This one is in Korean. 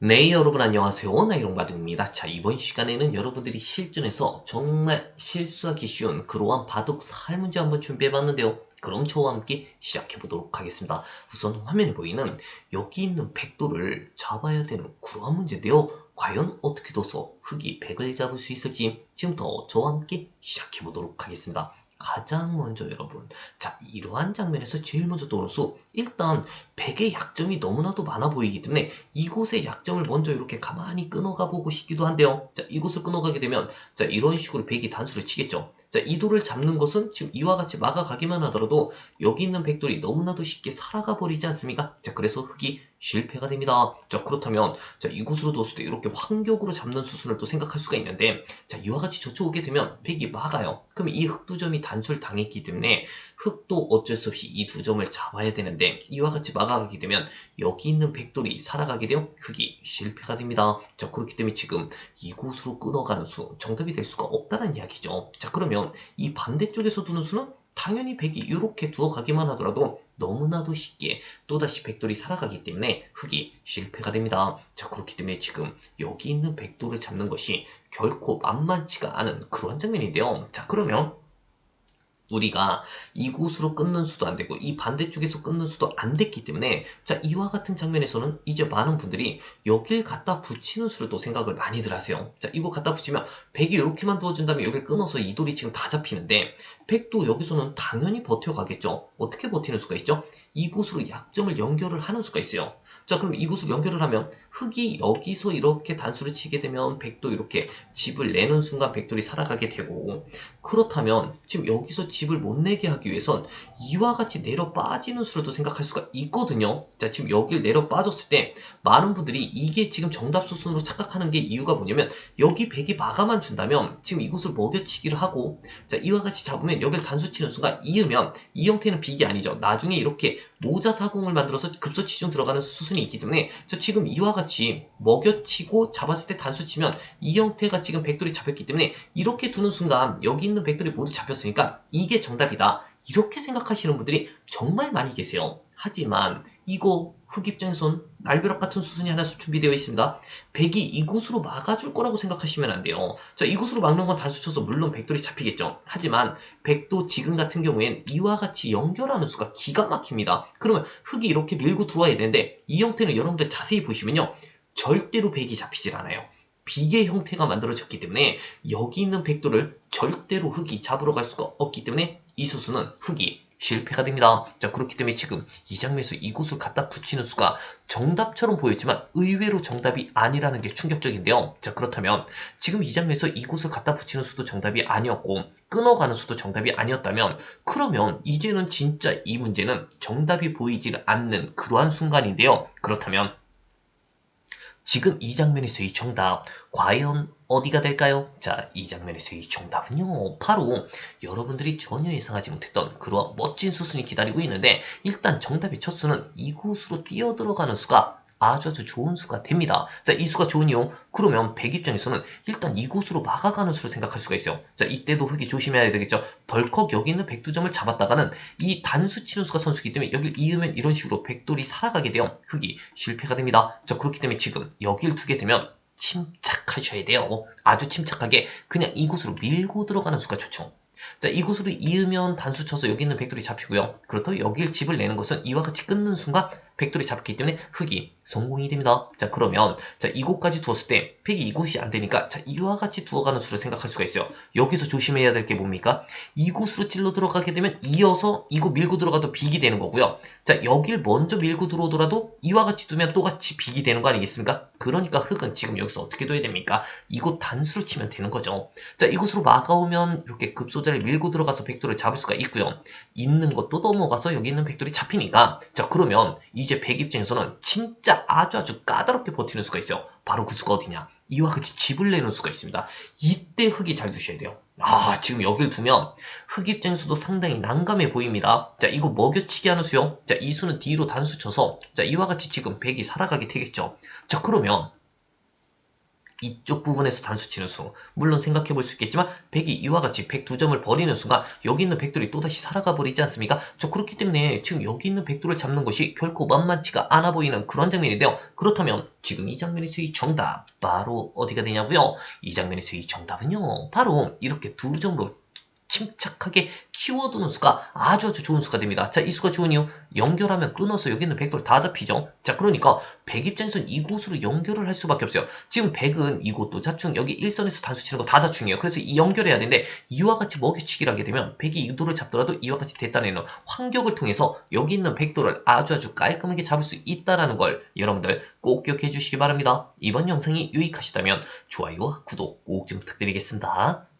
네, 여러분 안녕하세요. 나이롱바둑입니다. 자, 이번 시간에는 여러분들이 실전에서 정말 실수하기 쉬운 그러한 바둑 살 문제 한번 준비해봤는데요. 그럼 저와 함께 시작해보도록 하겠습니다. 우선 화면에 보이는 여기 있는 백도를 잡아야 되는 그러한 문제인데요. 과연 어떻게 둬서 흑이 백을 잡을 수 있을지 지금부터 저와 함께 시작해보도록 하겠습니다. 가장 먼저 여러분 자 이러한 장면에서 제일 먼저 떠오르는 수 일단 백의 약점이 너무나도 많아 보이기 때문에 이곳의 약점을 먼저 이렇게 가만히 끊어가 보고 싶기도 한데요. 자 이곳을 끊어가게 되면 자 이런 식으로 백이 단수를 치겠죠. 자 이도를 잡는 것은 지금 이와 같이 막아가기만 하더라도 여기 있는 백돌이 너무나도 쉽게 살아가 버리지 않습니까? 자 그래서 흑이 실패가 됩니다. 자 그렇다면 자 이곳으로 뒀을 때 이렇게 환격으로 잡는 수순을 또 생각할 수가 있는데 자 이와 같이 저쪽 오게 되면 백이 막아요. 그러면 이흑두 점이 단수를 당했기 때문에 흑도 어쩔 수 없이 이 두 점을 잡아야 되는데 이와 같이 막아가게 되면 여기 있는 백돌이 살아가게 되면 흑이 실패가 됩니다. 자 그렇기 때문에 지금 이곳으로 끊어가는 수 정답이 될 수가 없다는 이야기죠. 자 그러면 이 반대쪽에서 두는 수는 당연히 백이 이렇게 두어 가기만 하더라도 너무나도 쉽게 또다시 백돌이 살아가기 때문에 흑이 실패가 됩니다. 자 그렇기 때문에 지금 여기 있는 백돌을 잡는 것이 결코 만만치가 않은 그런 장면인데요. 자 그러면 우리가 이곳으로 끊는 수도 안 되고 이 반대쪽에서 끊는 수도 안 됐기 때문에 자 이와 같은 장면에서는 이제 많은 분들이 여길 갖다 붙이는 수를 또 생각을 많이들 하세요. 자 이거 갖다 붙이면 백이 이렇게만 두어준다면 여길 끊어서 이 돌이 지금 다 잡히는데 백도 여기서는 당연히 버텨가겠죠. 어떻게 버티는 수가 있죠 이곳으로 약점을 연결을 하는 수가 있어요. 자 그럼 이곳으로 연결을 하면 흑이 여기서 이렇게 단수를 치게 되면 백도 이렇게 집을 내는 순간 백돌이 살아가게 되고 그렇다면 지금 여기서 집을 못 내게 하기 위해선 이와 같이 내려 빠지는 수로도 생각할 수가 있거든요. 자 지금 여기를 내려 빠졌을 때 많은 분들이 이게 지금 정답 수순으로 착각하는 게 이유가 뭐냐면 여기 백이 마감만 준다면 지금 이곳을 먹여치기를 하고 자 이와 같이 잡으면 여기를 단수 치는 순간 이으면 이 형태는 빅이 아니죠. 나중에 이렇게 모자 사공을 만들어서 급소치중 들어가는 수순이 있기 때문에 저 지금 이와 같이 먹여치고 잡았을 때 단수 치면 이 형태가 지금 백돌이 잡혔기 때문에 이렇게 두는 순간 여기 있는 백돌이 모두 잡혔으니까 이게 정답이다. 이렇게 생각하시는 분들이 정말 많이 계세요 하지만 이거 흑 입장에선 날벼락 같은 수순이 하나 준비되어 있습니다. 백이 이곳으로 막아줄 거라고 생각하시면 안 돼요. 자, 이곳으로 막는 건 단수 쳐서 물론 백돌이 잡히겠죠. 하지만 백도 지금 같은 경우엔 이와 같이 연결하는 수가 기가 막힙니다. 그러면 흑이 이렇게 밀고 들어와야 되는데 이 형태는 여러분들 자세히 보시면요. 절대로 백이 잡히질 않아요. 비계 형태가 만들어졌기 때문에 여기 있는 백도를 절대로 흑이 잡으러 갈 수가 없기 때문에 이 수순은 흑이 실패가 됩니다. 자 그렇기 때문에 지금 이 장면에서 이곳을 갖다 붙이는 수가 정답처럼 보였지만 의외로 정답이 아니라는 게 충격적인데요. 자 그렇다면 지금 이 장면에서 이곳을 갖다 붙이는 수도 정답이 아니었고 끊어가는 수도 정답이 아니었다면 그러면 이제는 진짜 이 문제는 정답이 보이질 않는 그러한 순간인데요. 그렇다면 지금 이 장면에서의 정답 과연 어디가 될까요? 자, 이 장면에서의 정답은요. 바로 여러분들이 전혀 예상하지 못했던 그러한 멋진 수순이 기다리고 있는데 일단 정답의 첫 수는 이곳으로 뛰어들어가는 수가 아주 아주 좋은 수가 됩니다. 자, 이 수가 좋은 이유 그러면 백 입장에서는 일단 이곳으로 막아가는 수를 생각할 수가 있어요. 자, 이때도 흑이 조심해야 되겠죠. 덜컥 여기 있는 백두점을 잡았다가는 이 단수 치는 수가 선수기 때문에 여기를 이으면 이런 식으로 백돌이 살아가게 되면 흑이 실패가 됩니다. 자, 그렇기 때문에 지금 여기를 두게 되면 침착하셔야 돼요. 아주 침착하게 그냥 이곳으로 밀고 들어가는 수가 좋죠. 자, 이곳으로 이으면 단수 쳐서 여기 있는 백돌이 잡히고요. 그렇다고 여기를 집을 내는 것은 이와 같이 끊는 순간 백돌이 잡기 때문에 흑이 성공이 됩니다. 자 그러면 자 이곳까지 두었을 때 팩이 이곳이 안 되니까 자 이와 같이 두어가는 수를 생각할 수가 있어요. 여기서 조심해야 될 게 뭡니까? 이곳으로 찔러 들어가게 되면 이어서 이곳 밀고 들어가도 빅이 되는 거고요. 자 여길 먼저 밀고 들어오더라도 이와 같이 두면 또 같이 빅이 되는 거 아니겠습니까? 그러니까 흑은 지금 여기서 어떻게 둬야 됩니까? 이곳 단수로 치면 되는 거죠. 자 이곳으로 막아오면 이렇게 급소자를 밀고 들어가서 백돌을 잡을 수가 있고요. 있는 것도 넘어가서 여기 있는 백돌이 잡히니까 자 그러면 이제 백 입장에서는 진짜 아주 아주 까다롭게 버티는 수가 있어요. 바로 그 수가 어디냐? 이와 같이 집을 내는 수가 있습니다. 이때 흑이 잘 두셔야 돼요. 아, 지금 여기를 두면 흑 입장에서도 상당히 난감해 보입니다. 자, 이거 먹여치기 하는 수요. 자, 이 수는 뒤로 단수 쳐서 자, 이와 같이 지금 백이 살아가게 되겠죠. 자, 그러면 이쪽 부분에서 단수 치는 수. 물론 생각해 볼 수 있겠지만, 100이 이와 같이 102점을 버리는 순간, 여기 있는 백돌이 또다시 살아가 버리지 않습니까? 저 그렇기 때문에 지금 여기 있는 백돌을 잡는 것이 결코 만만치가 않아 보이는 그런 장면인데요. 그렇다면, 지금 이 장면에서 이 정답, 바로 어디가 되냐고요? 이 장면에서 이 정답은요, 바로 이렇게 두 점으로 침착하게 키워두는 수가 아주 아주 좋은 수가 됩니다. 자, 이 수가 좋은 이유, 연결하면 끊어서 여기 있는 백돌 다 잡히죠? 자, 그러니까 100 입장에선 이곳으로 연결을 할 수밖에 없어요. 지금 100은 이곳도 자충, 여기 일선에서 단수 치는 거 다 자충이에요. 그래서 이 연결해야 되는데, 이와 같이 먹이치기를 하게 되면, 100이 이도를 잡더라도 이와 같이 대단에는 환격을 통해서 여기 있는 백돌을 아주 아주 깔끔하게 잡을 수 있다라는 걸 여러분들 꼭 기억해 주시기 바랍니다. 이번 영상이 유익하시다면 좋아요와 구독 꼭 좀 부탁드리겠습니다.